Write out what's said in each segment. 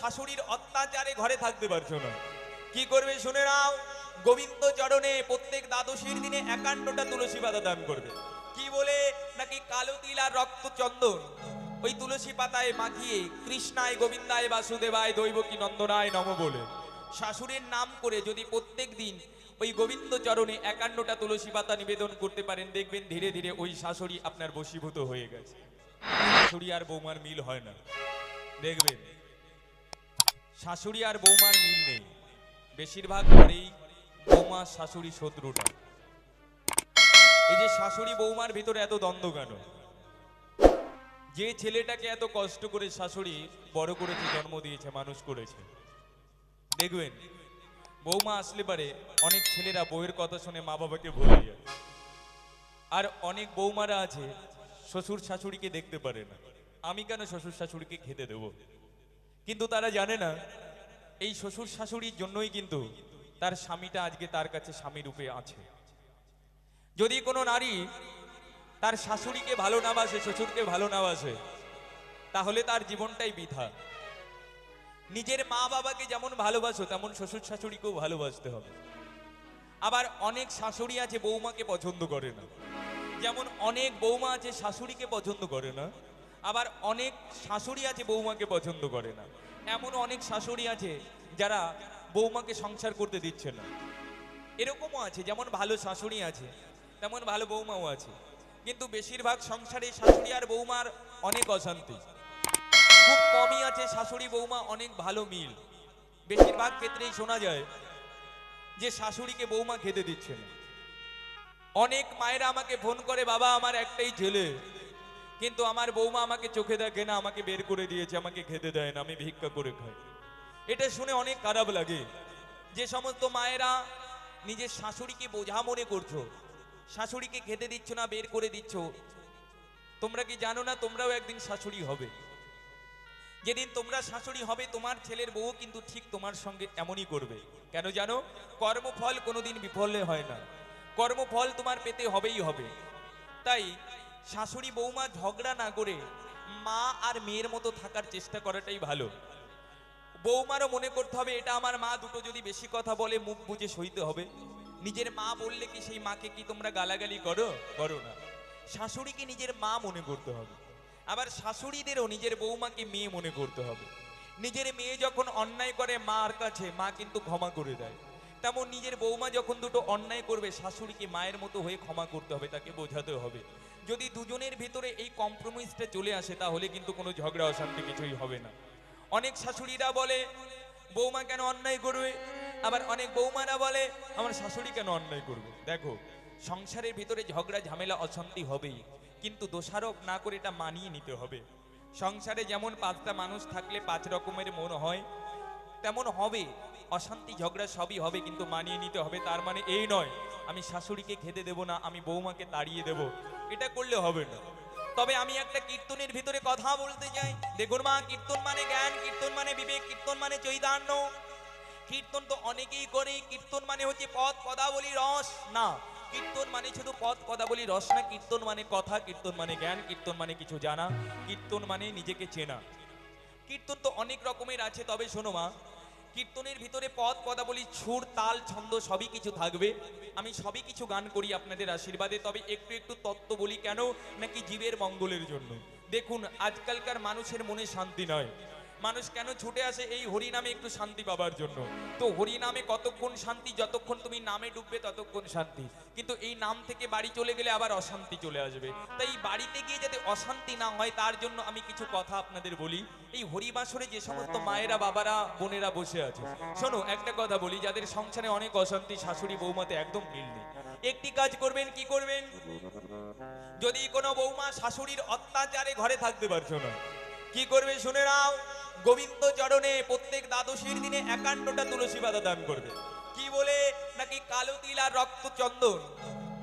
শাশুড়ির অত্যাচারে ঘরে থাকতে পারছ না। কি করবে শুনে নাও। গোবিন্দ চরণে প্রত্যেক দ্বাদশীর দিনে একান্নটা তুলসী পাতা দান করবে। কি বলে? নাকি কালো তিল আর রক্ত চন্দন? ওই তুলসী পাতায় মাখিয়ে কৃষ্ণায়, গোবিন্দায়, বাসুদেবায়, দৈবকী নন্দনায় নম বলে। শাশুড়ির নাম করে যদি প্রত্যেক দিন ওই গোবিন্দ চরণে একান্নটা তুলসী পাতা নিবেদন করতে পারেন, দেখবেন ধীরে ধীরে ওই শাশুড়ি আপনার বশীভূত হয়ে গেছে। শাশুড়ি আর বৌমার মিল হয় না। দেখবেন শাশুড়ি আর বৌমার মিল নেই। বেশিরভাগ ঘরেই বৌমা, শাশুড়ি, শত্রুটা। এই যে শাশুড়ি বৌমার ভিতরে এত দ্বন্দ্ব কেন? যে ছেলেটাকে এত কষ্ট করে শাশুড়ি বড় করেছে, জন্ম দিয়েছে, মানুষ করেছে। দেখবেন, বৌমা আসলে পারে অনেক ছেলেরা বউয়ের কথা শুনে মা বাবাকে ভুলে যায়। আর অনেক বৌমারা আছে, শ্বশুর শাশুড়িকে দেখতে পারে না। আমি কেন শ্বশুর শাশুড়িকে খেতে দেব? কিন্তু তারা জানে না, এই শ্বশুর শাশুড়ির জন্যই কিন্তু তার স্বামীটা আজকে তার কাছে স্বামী রূপে আছে। যদি কোনো নারী তার শাশুড়িকে ভালো না বাসে, শ্বশুরকে ভালো না বাসে, তাহলে তার জীবনটাই বৃথা। নিজের মা বাবাকে যেমন ভালোবাসো, তেমন শ্বশুর শাশুড়িকেও ভালোবাসতে হবে। আবার অনেক শাশুড়ি আছে বৌমাকে পছন্দ করে না। যেমন অনেক বৌমা আছে শাশুড়িকে পছন্দ করে না আবার অনেক শাশুড়ি আছে বৌমাকে পছন্দ করে না। এমন অনেক শাশুড়ি আছে যারা বৌমাকে সংসার করতে দিচ্ছে না। এরকমও আছে, যেমন ভালো শাশুড়ি আছে, তেমন ভালো বৌমাও আছে। কিন্তু বেশিরভাগ সংসারে শাশুড়ি আর বৌমার অনেক অশান্তি। খুব কমই আছে শাশুড়ি বৌমা, অনেক ভালো মিল। বেশিরভাগ ক্ষেত্রেই শোনা যায় যে শাশুড়িকে বৌমা খেতে দিচ্ছে না। অনেক মায়েরা আমাকে ফোন করে, বাবা, আমার একটাই ছেলে। কিন্তু আমার বৌমা আমাকে চোখে দেখে না, আমাকে বের করে দিয়েছে, আমাকে খেতে দেয় না, আমি ভিক্ষা করে খাই। এটা শুনে অনেক খারাপ লাগে। যে সমস্ত মায়েরা নিজের শাশুড়িকে বোঝা মনে করছ, শাশুড়িকে খেতে দিচ্ছ না, বের করে দিচ্ছ, তোমরা কি জানো না, তোমরাও একদিন শাশুড়ি হবে। যেদিন তোমরা শাশুড়ি হবে, তোমার ছেলের বউ কিন্তু ঠিক তোমার সঙ্গে এমনই করবে। কেন জানো? কর্মফল কোনোদিন বিফলে হয় না। কর্মফল তোমার পেতে হবেই হবে। তাই শাশুড়ি বৌমা ঝগড়া না করে মা আর মেয়ের মতো থাকার চেষ্টা করাটাই ভালো। বৌমারও মনে করতে হবে, এটা আমার মা দুটো যদি বেশি কথা বলে, মুখ বুঝে সইতে হবে। নিজের মা বললে কি সেই মাকে কি তোমরা গালাগালি করো? করো না। শাশুড়িকে নিজের মা মনে করতে হবে। আবার শাশুড়িদেরও নিজের বৌমাকে মেয়ে মনে করতে হবে। নিজের মেয়ে যখন অন্যায় করে মার কাছে, মা কিন্তু ক্ষমা করে দেয়। তেমন নিজের বৌমা যখন দুটো অন্যায় করবে, শাশুড়িকে মায়ের মতো হয়ে ক্ষমা করতে হবে, তাকে বোঝাতে হবে। যদি দুজনের ভেতরে এই কম্প্রোমাইজটা চলে আসে, তাহলে কিন্তু কোনো ঝগড়া অশান্তি কিছুই হবে না। অনেক শাশুড়িরা বলে, বৌমা কেন অন্যায় করবে? আবার অনেক বৌমারা বলে, আমার শাশুড়ি কেন অন্যায় করবে? দেখো, সংসারের ভিতরে ঝগড়া, ঝামেলা, অশান্তি হবেই। কিন্তু দোষারোপ না করে এটা মানিয়ে নিতে হবে। সংসারে যেমন পাঁচটা মানুষ থাকলে পাঁচ রকমের মন হয়, তেমন হবে। অশান্তি, ঝগড়া সবই হবে, কিন্তু মানিয়ে নিতে হবে। তার মানে এই নয়, আমি শাশুড়িকে খেতে দেব না, আমি বৌমাকে তাড়িয়ে দেব। এটা করলে হবে না। তবে আমি একটা কীর্তনের ভিতরে কথা বলতে চাই। দেখুন মা, কীর্তন মানে জ্ঞান, কীর্তন মানে বিবেক, কীর্তন মানে চৈতান্য। কীর্তন তো অনেকেই করে, কীর্তন মানে হচ্ছে পদ পদাবলী, রস। না, কীর্তন মানে শুধু পদ পদাবলী, রস না, কীর্তন মানে কথা, কীর্তন মানে জ্ঞান, কীর্তন মানে কিছু জানা, কীর্তন মানে নিজেকে চেনা। কীর্তন তো অনেক রকমের আছে, তবে শোনো মা কীর্তনের ভিতরে পদ, পদাবলী, সুর, তাল, ছন্দ সবই কিছু থাকবে। আমি সবই কিছু গান করি আপনাদের আশীর্বাদে, তবে একটু একটু তত্ত্ব বলি কেন? নাকি জীবের মঙ্গলের জন্য। দেখুন, আজকালকার মানুষের মনে শান্তি নয়। মানুষ কেন ছুটে আসে এই হরি নামে একটু শান্তি পাবার জন্য? তো হরি নামে কতক্ষণ শান্তি, যতক্ষণ তুমি নামে ডুববে ততক্ষণ শান্তি। কিন্তু এই নাম থেকে বাড়ি চলে গেলে আবার অশান্তি চলে আসবে। তাই বাড়িতে গিয়ে যাতে অশান্তি না হয়, তার জন্য আমি কিছু কথা আপনাদের বলি। এই হরিবাসরে যে সমস্ত মায়েরা, বাবারা, বোনেরা বসে আছে, শোনো, একটা কথা বলি, যাদের সংসারে অনেক অশান্তি, শাশুড়ি বৌমাতে একদম মিল নেই। একটি কাজ করবেন, কি করবেন? যদি কোনো বৌমা শাশুড়ির অত্যাচারে ঘরে থাকতে পারছ না, কি করবে শুনে নাও। গোবিন্দ চরণে প্রত্যেক দ্বাদশীর দিনে একান্নটা তুলসী পাতা দান করবে। কি বলে? নাকি কালো তিল আর রক্ত চন্দন?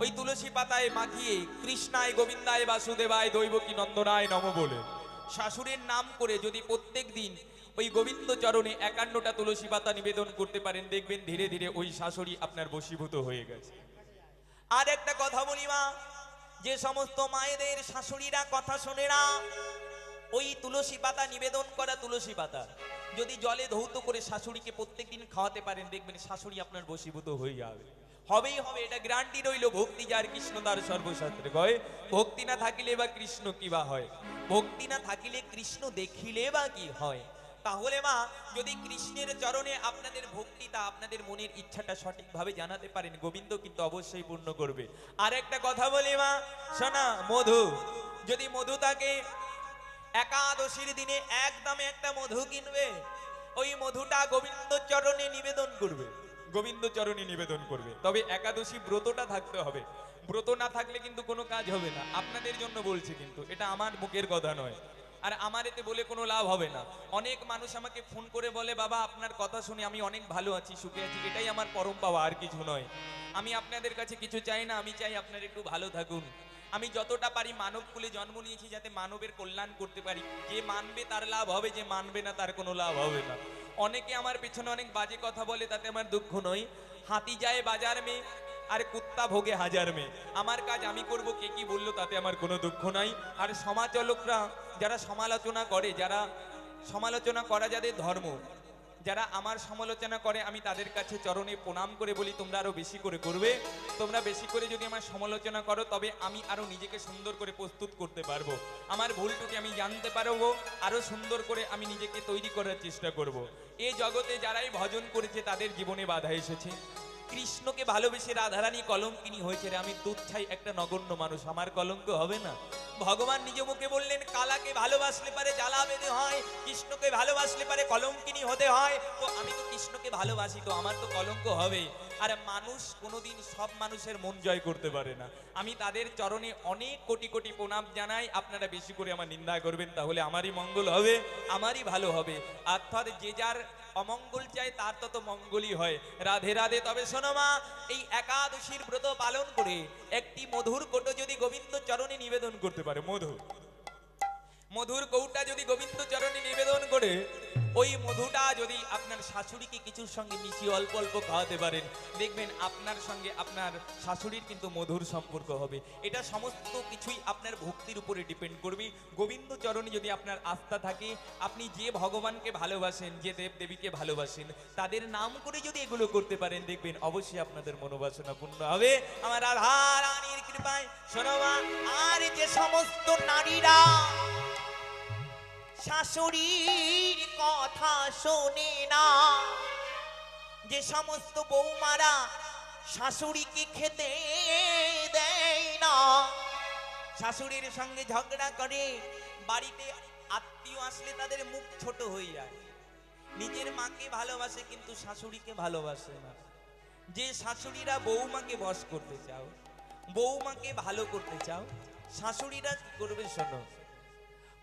ওই তুলসী পাতায় মাখিয়ে কৃষ্ণায়, গোবিন্দায়, বাসুদেবায়, দৈবকী নন্দনায় নম বলে। শাশুড়ির নাম করে যদি প্রত্যেক দিন ওই গোবিন্দ চরণে একান্নটা তুলসী পাতা নিবেদন করতে পারেন, দেখবেন ধীরে ধীরে ওই শাশুড়ি আপনার বশীভূত হয়ে গেছে। আর একটা কথা বলি মা, যে সমস্ত মায়েদের শাশুড়িরা কথা শোনে না ওই তুলসী পাতা নিবেদন করা তুলসী পাতা। যদি জলে ধৌত করে শাশুড়িকে প্রত্যেকদিন খাওয়াতে পারেন, দেখবেন শাশুড়ি আপনার বশীভূত হয়ে যাবে। হবেই হবে, এটা গ্যারান্টি রইল ভক্তি যার কৃষ্ণ তার সর্বশাস্ত্রে কয়, ভক্তি না থাকিলে বা কৃষ্ণ কি বা হয়? ভক্তি না থাকিলে কৃষ্ণ দেখিলে বা কি হয়? তাহলে মা, যদি কৃষ্ণের চরণে আপনাদের ভক্তিটা, আপনাদের মনের ইচ্ছাটা সঠিকভাবে জানাতে পারেন, গোবিন্দ কিন্তু অবশ্যই পূর্ণ করবে। আর একটা কথা বলি মা, শোনা, মধু। যদি মধু তাকে একাদশীর দিনে একদমে একটা মধু কিনবে। ওই মধুটা গোবিন্দ চরণে নিবেদন করবে। গোবিন্দ চরণে নিবেদন করবে। তবে একাদশী ব্রতটা থাকতে হবে। ব্রত না থাকলে কিন্তু কোনো কাজ হবে না। আপনাদের জন্য বলছি কিন্তু, এটা আমার মুখের কথা নয়। আর আমার এতে বলে কোনো লাভ হবে না। অনেক মানুষ আমাকে ফোন করে বলে, বাবা, আপনার কথা শুনে আমি অনেক ভালো আছি, সুখে আছি। এটাই আমার পরম পাওয়া, আর কিছু নয়। আমি আপনাদের কাছে কিছু চাই না, আমি চাই আপনারা একটু ভালো থাকুন। আমি যতটা পারি মানব কুলে জন্ম নিয়েছি যাতে মানবের কল্যাণ করতে পারি। যে মানবে তার লাভ হবে, যে মানবে না তার কোনো লাভ হবে না। অনেকে আমার পেছনে অনেক বাজে কথা বলে, তাতে আমার দুঃখ নয়। হাতি যায় বাজার মে, আর কুত্তা ভোগে হাজার মে। আমার কাজ আমি করব, কে কি বলল তাতে আমার কোনো দুঃখ নাই আর সমাজলোকরা, যারা সমালোচনা করে, যারা সমালোচনা করা যাদের ধর্ম যারা আমার সমালোচনা করে, আমি তাদের কাছে চরণে প্রণাম করে বলি, তোমরা আরও বেশি করে করবে। তোমরা বেশি করে যদি আমার সমালোচনা করো, তবে আমি আরও নিজেকে সুন্দর করে প্রস্তুত করতে পারব। আমার ভুল আমি জানতে পারব, আরও সুন্দর করে আমি নিজেকে তৈরি করার চেষ্টা করব। এই জগতে যারাই ভজন করেছে, তাদের জীবনে বাধা এসেছে। কৃষ্ণকে ভালোবেসে রাধারানী কলঙ্কিনী হয়েছে রে, আমি তুচ্ছাই একটা নগণ্য মানুষ, আমার কলঙ্ক হবে না। ভগবান নিজ মুখে বললেন, কালাকে ভালোবাসলে পারে জ্বালা বেঁধে হয়, কৃষ্ণকে ভালোবাসলে পারে কলঙ্কিনী হতে হয়। তো আমি তো কৃষ্ণকে ভালোবাসি, তো আমার তো কলঙ্ক হবে। আর মানুষ কোনোদিন সব মানুষের মন জয় করতে পারে না। আমি তাদের চরণে অনেক কোটি কোটি প্রণাম জানাই। আপনারা বেশি করে আমার নিন্দা করবেন, তাহলে আমারই মঙ্গল হবে, আমারই ভালো হবে। অর্থাৎ যে যার অমঙ্গল চায় তার তত মঙ্গলই হয়। রাধে রাধে, তবে শোনো মা, এই একাদশীর ব্রত পালন করে একটি মধুর কোটো যদি গোবিন্দ চরণে নিবেদন করতে পারে। মধু। মধুর কৌটা যদি গোবিন্দ চরণে নিবেদন করে ওই মধুটা যদি আপনার শাশুড়িকে কিছুর সঙ্গে মিশিয়ে অল্প অল্প খাওয়াতে পারেন, দেখবেন আপনার সঙ্গে আপনার শাশুড়ির কিন্তু মধুর সম্পর্ক হবে। এটা সমস্ত কিছুই আপনার ভক্তির উপরে ডিপেন্ড করবে। গোবিন্দ চরণে যদি আপনার আস্থা থাকে, আপনি যে ভগবানকে ভালোবাসেন, যে দেব দেবীকে ভালোবাসেন, তাদের নাম করে যদি এগুলো করতে পারেন, দেখবেন অবশ্যই আপনাদের মনোবাসনা পূর্ণ হবে। আমার রাধা রানীর কৃপায় শোনোমা আর যে সমস্ত নারীরা শাশুড়ির কথা শোনে না। যে সমস্ত বৌমারা শাশুড়িকে খেতে দেয় না। শাশুড়ির সঙ্গে ঝগড়া করে, বাড়িতে আত্মীয় আসলে তাদের মুখ ছোট হয়ে যায়। নিজের মাকে ভালোবাসে কিন্তু শাশুড়িকে ভালোবাসে না। যে শাশুড়িরা বৌমাকে বশ করতে চাও, বৌমাকে ভালো করতে চাও, শাশুড়িরা কি করবে শোনো?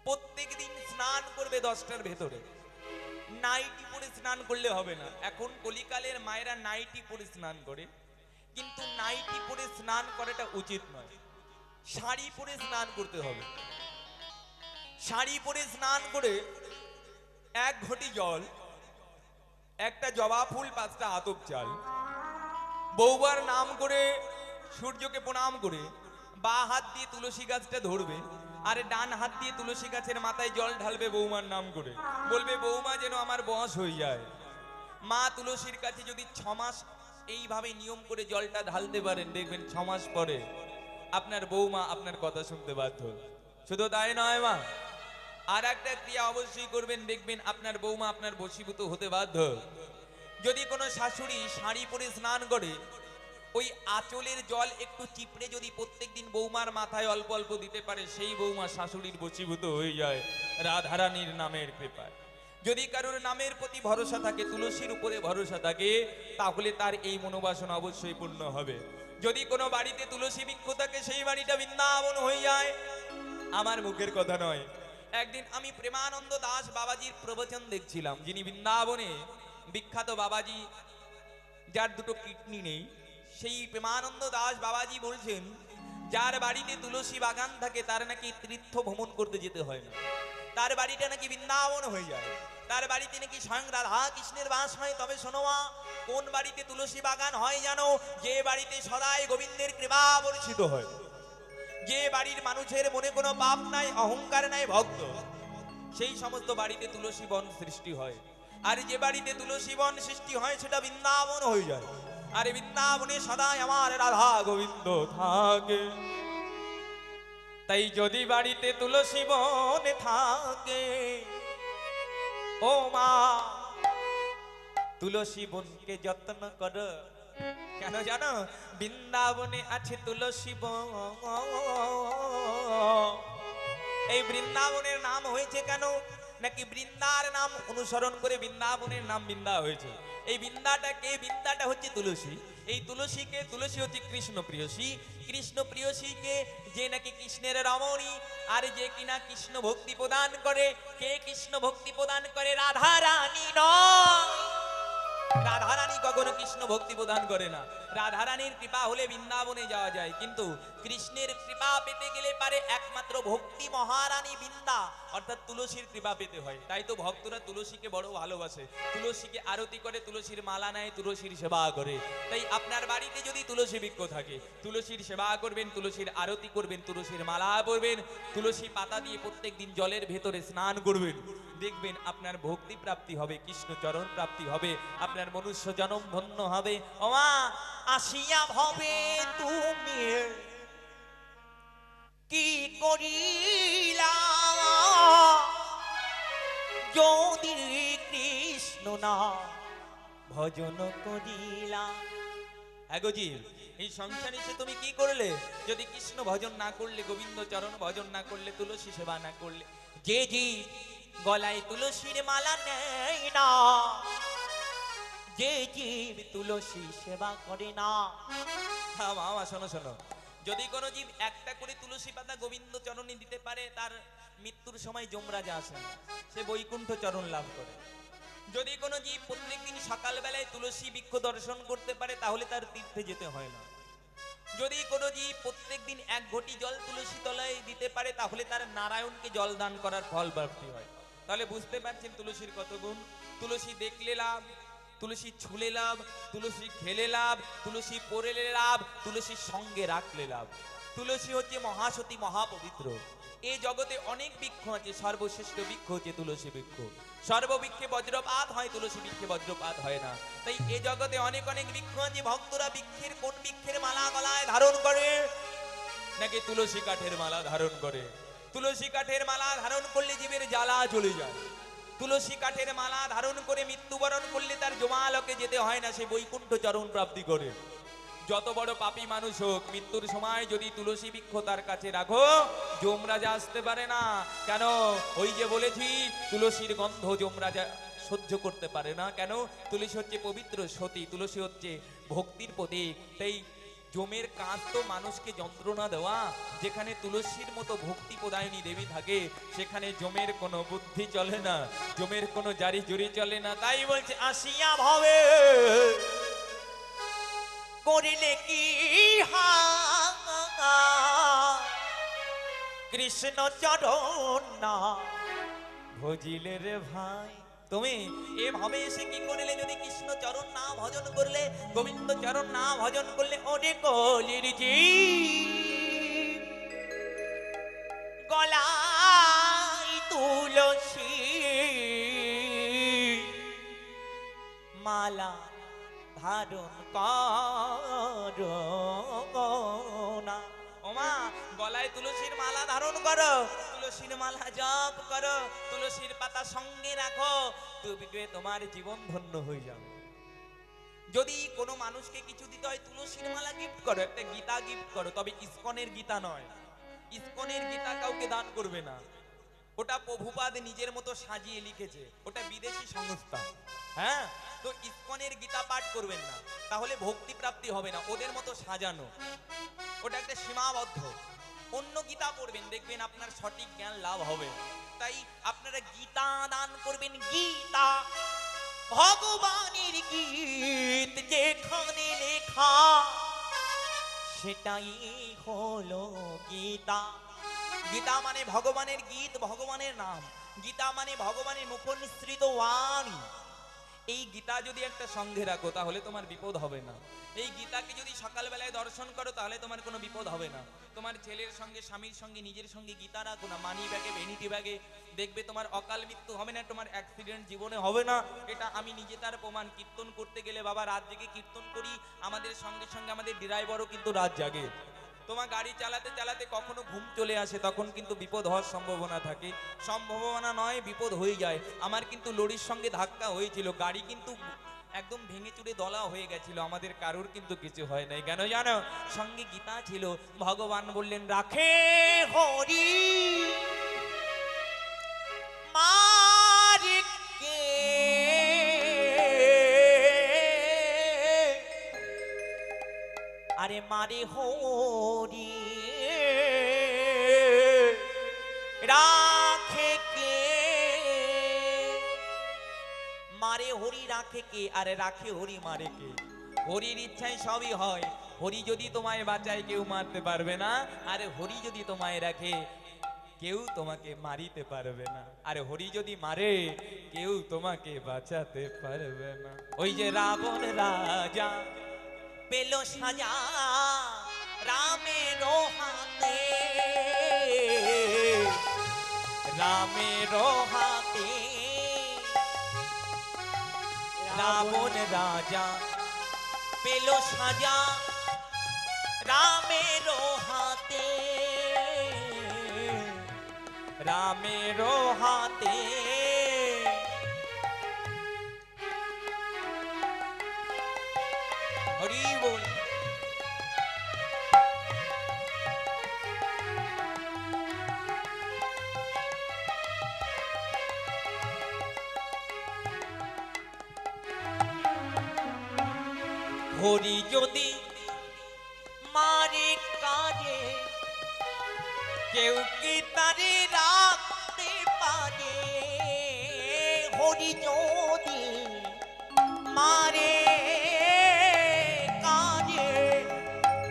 প্রত্যেক দিন স্নান করবে দশটার ভেতরে। নাইটি পরে স্নান করলে হবে না। এখন কলিকালের মায়েরা নাইটি পরে স্নান করে। কিন্তু নাইটি পরে স্নান করাটা উচিত নয়। শাড়ি পরে স্নান করতে হবে। শাড়ি পরে স্নান করে এক ঘটি জল, একটা জবা ফুল, পাঁচটা আতপ চাল বৌবার নাম করে সূর্যকে প্রণাম করে, বা হাত দিয়ে তুলসী গাছটা ধরবে আর ডান হাত দিয়ে তুলসী গাছের মাথায় জল ঢালবে বৌমার নাম করে। বলবে, বৌমা যেন আমার বস হয়ে যায়। মা তুলসীর কাছে যদি ছমাস এইভাবে নিয়ম করে জলটা ঢালতে পারেন, দেখবেন ছমাস পরে আপনার বৌমা আপনার কথা শুনতে বাধ্য শুধু তাই নয় মা আর একটা ক্রিয়া অবশ্যই করবেন, দেখবেন আপনার বৌমা আপনার বশীভূত হতে বাধ্য যদি কোনো শাশুড়ি শাড়ি পরে স্নান করে ওই আঁচলের জল একটু চিপড়ে যদি প্রত্যেকদিন বৌমার মাথায় অল্প অল্প দিতে পারে, সেই বৌমা শাশুড়ির বশীভূত হয়ে যায় রাধারানীর নামের কৃপায়। যদি কারোর নামের প্রতি ভরসা থাকে, তুলসীর উপরে ভরসা থাকে, তাহলে তার এই মনোবাসনা অবশ্যই পূর্ণ হবে। যদি কোনো বাড়িতে তুলসী বৃক্ষ থাকে, সেই বাড়িটা বৃন্দাবন হয়ে যায়। আমার মুখের কথা নয়। একদিন আমি প্রেমানন্দ দাস বাবাজির প্রবচন দেখছিলাম, যিনি বৃন্দাবনে বিখ্যাত বাবাজি, যার দুটো কিডনি নেই। সেই প্রেমানন্দ দাস বাবাজি বলছেন, যার বাড়িতে তুলসী বাগান থাকে, তার নাকি তীর্থ ভ্রমণ করতে যেতে হয় না। তার বাড়িটা নাকি বৃন্দাবন হয়ে যায়। তার বাড়িতে নাকি স্বয়ং রাধা কৃষ্ণের বাস হয়। তবে শোনোয়া কোন বাড়িতে তুলসী বাগান হয় জানো? যে বাড়িতে সদাই গোবিন্দের কৃপা বর্ষিত হয়। যে বাড়ির মানুষের মনে কোনো পাপ নাই, অহংকার নাই, ভক্ত। সেই সমস্ত বাড়িতে তুলসী বন সৃষ্টি হয়। আর যে বাড়িতে তুলসী বন সৃষ্টি হয়, সেটা বৃন্দাবন হয়ে যায়। আর বৃন্দাবনে সদাই আমার রাধা গোবিন্দ থাকে। তাই যদি বাড়িতে তুলসী বন থাকে, ও মা, তুলসী বনকে যত্ন কর। কেন জানো? বৃন্দাবনে আছে তুলসী বন। এই বৃন্দাবনের নাম হয়েছে কেন? নাকি বৃন্দার নাম অনুসরণ করে বৃন্দাবনের নাম বৃন্দা হয়েছে? এই বৃন্দাটা কে? বৃন্দাটা হচ্ছে তুলসী। এই তুলসীকে তুলসী হচ্ছে কৃষ্ণ প্রিয়সী কৃষ্ণ প্রিয়সীকে যে নাকি কৃষ্ণের রমণী। আর যে কিনা কৃষ্ণ ভক্তি প্রদান করে, কে কৃষ্ণ ভক্তি প্রদান করে? রাধা রানী রাধারানী কখনো কৃষ্ণ ভক্তি প্রদান করে না। রাধারানীর কৃপা হলে বৃন্দাবনে যাওয়া যায়। কিন্তু কৃষ্ণের কৃপা পেতে গেলে পারে একমাত্র ভক্তি মহারানী বৃন্দা। অর্থাৎ তুলসীর কৃপা পেতে হয়। তাই তো ভক্তরা তুলসীকে বড় ভালোবাসে। তুলসীকে আরতি করে, তুলসীর মালা নেয়, তুলসীর সেবা করে। তাই আপনার বাড়িতে যদি তুলসী বৃক্ষ থাকে, তুলসীর সেবা করবেন, তুলসীর আরতি করবেন, তুলসীর মালা পরবেন, তুলসী পাতা দিয়ে প্রত্যেক দিন জলের ভেতরে স্নান করবেন। দেখবেন আপনার ভক্তি প্রাপ্তি হবে কৃষ্ণ চরণ প্রাপ্তি হবে, আপনার মনুষ্য জনম ধন্য হবে। ওমা, আসিয়া ভবে তুমি। কি করিলা যদি কৃষ্ণ না ভজন করিলা এগোজি এই সংসারে এসে তুমি কি করলে? যদি কৃষ্ণ ভজন না করলে গোবিন্দ চরণ ভজন না করলে, তুলসী সেবা না করলে, যে জীব গলায় তুলসীর মালা নেই না, যে জীব তুলসী সেবা করে না। হ্যাঁ মামা শোনো শোনো। যদি কোনো জীব একটা করে তুলসী পাতা গোবিন্দ চরণে দিতে পারে, তার মৃত্যুর সময় যমরাজা আসে। সে বৈকুণ্ঠ চরণ লাভ করে। যদি কোনো জীব প্রত্যেকদিন সকালবেলায় তুলসী বৃক্ষ দর্শন করতে পারে, তাহলে তার তীর্থে যেতে হয় না। যদি কোনো জীব প্রত্যেকদিন এক ঘটি জল তুলসী তলায় দিতে পারে, তাহলে তার নারায়ণকে জল দান করার ফল প্রাপ্তি হয়। তাহলে বুঝতে পারছেন তুলসীর কত গুণ? তুলসী দেখলে লাভ তুলসী ছুলে লাভ, তুলসী খেলে লাভ, তুলসী পরেলে লাভ তুলসীর সঙ্গে রাখলে লাভ। তুলসী হচ্ছে মহাসতী মহাপবিত্র। এই জগতে অনেক বৃক্ষ আছে, সর্বশ্রেষ্ঠ বৃক্ষ হচ্ছে তুলসী বৃক্ষ। সর্ববৃক্ষে বজ্রপাত হয়, তুলসী বৃক্ষে বজ্রপাত হয় না। তাই এ জগতে অনেক অনেক বৃক্ষ আছে, ভক্তরা বৃক্ষের কোন বৃক্ষের মালা গলায় ধারণ করে? নাকি তুলসী কাঠের মালা ধারণ করে? তুলসী কাঠের মালা ধারণ করলে জীবের জ্বালা চলে যায়। তুলসী কাঠের মালা ধারণ করে মৃত্যুবরণ করলে তার জমালকে যেতে হয় না, সে বৈকুণ্ঠ চরণ প্রাপ্তি করে। যত বড় পাপী মানুষ হোক, মৃত্যুর সময় যদি তুলসী বৃক্ষ তার কাছে রাখো, যমরাজা আসতে পারে না। কেন? ওই যে বলেছি, তুলসীর গন্ধ যমরাজা সহ্য করতে পারে না। কেন? তুলসী হচ্ছে পবিত্র সতী, তুলসী হচ্ছে ভক্তির প্রতীক। তাই জমের কাজ তো মানুষকে যন্ত্রণা দেওয়া, যেখানে তুলসীর মতো ভক্তি প্রদায়নী দেবী থাকে, সেখানে জমের কোনো বুদ্ধি চলে না, জমের কোনো জারি জুরি চলে না, তাই বলছে, আসিয়া ভাবে, করিলে কি হা কৃষ্ণ চরণ না, ভজিলে রে ভাই তুমি এভাবে এসে কি করলে? যদি কৃষ্ণ চরণ না ভজন করলে, গোবিন্দ চরণ না ভজন করলে, ওরে কলির তুলসী মালা ধারণ কর। গলায় তুলসীর মালা ধারণ করো। তুলসীর মালা জপ করো। তুলসীর পাতা সঙ্গে রাখো। তুমি তোমার জীবন ধন্য হয়ে যাবে। যদি কোনো মানুষকে কিছু দিতে হয়, তুলসীর মালা গিফট করো। একটা গীতা গিফট করো। তবে ইস্কনের গীতা নয়। ইস্কনের গীতা কাউকে দান করবে না। ওটা প্রভুপাদ নিজের মতো সাজিয়ে লিখেছে। ওটা বিদেশি সংস্থা। হ্যাঁ? তো ইসকনের গীতা পাঠ করবেন না। তাহলে ভক্তি প্রাপ্তি হবে না, ওদের মতো সাজানো। ওটা একটা সীমাবদ্ধ। অন্য গীতা পড়বেন, দেখবেন আপনার সঠিক জ্ঞান লাভ হবে। তাই আপনারা গীতা দান করবেন, গীতা। ভগবানের গীত যেখানে লেখা, সেটাই হলো গীতা। গীতা মানে ভগবানের গীত, ভগবানের নাম। গীতা মানে ভগবানের মুখ নিঃসৃত বাণী। এই গীতা যদি একটা সঙ্গে রাখো, তাহলে তোমার বিপদ হবে না। এই গীতাকে যদি সকালবেলায় দর্শন করো, তাহলে তোমার কোনো বিপদ হবে না। তোমার ছেলের সঙ্গে, স্বামীর সঙ্গে, নিজের সঙ্গে গীতা রাখো না মানি ব্যাগে ভেনিটি ব্যাগে। দেখবে তোমার অকাল মৃত্যু হবে না, তোমার অ্যাক্সিডেন্ট জীবনে হবে না। এটা আমি নিজে তার প্রমাণ। কীর্তন করতে গেলে বাবা রাত জেগে কীর্তন করি, আমাদের সঙ্গে সঙ্গে আমাদের ড্রাইভারও কিন্তু রাত জাগে। তোমার গাড়ি চালাতে চালাতে কখনো ঘুম চলে আসে, তখন কিন্তু বিপদ হওয়ার সম্ভাবনা থাকে। সম্ভাবনা নয়, বিপদ হয়ে যায়। আমার কিন্তু লরির সঙ্গে ধাক্কা হয়েছিল। গাড়ি কিন্তু একদম ভেঙে চুরে দলা হয়ে গেছিল। আমাদের কারোর কিন্তু কিছু হয় নাই। কেন জানো? সঙ্গে গীতা ছিল। ভগবান বললেন, রাখে হরি মারিকে আরে মারে হরি। রাখে কে? মারে হরি, রাখে কে? আরে রাখে হরি, মারে কে? হরির ইচ্ছায় সবই হয়। হরি যদি তোমায় বাঁচায়, কেউ মারতে পারবে না। আরে হরি যদি তোমায় রাখে, কেউ তোমাকে মারিতে পারবে না। আরে হরি যদি মারে, কেউ তোমাকে বাঁচাতে পারবে না। ওই যে রাবণ রাজা পেল সাজা রামের হাতে রামের হাতে রাবণ রাজা পেল সাজা রামের হাতে রামের হাতে হরি যদি মারে কাজে কেউ কি তারে রাখতে পারে? হরি যদি মারে কাজে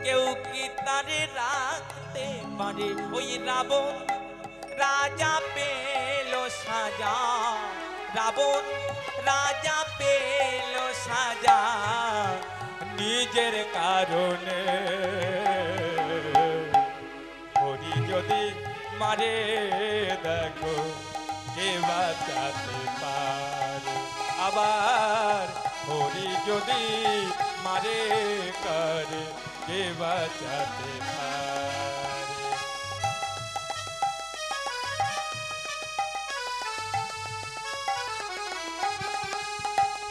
কেউ কি তারে রাখতে পারে? ওই রাবণ রাজা পেল সাজা, রাবণ রাজা পেল সাজা। নিজের কারণে। হরি যদি মারে দেখো কে বাঁচাতে পারে। আবার হরি যদি মারে করে কে বাঁচাতে পারে।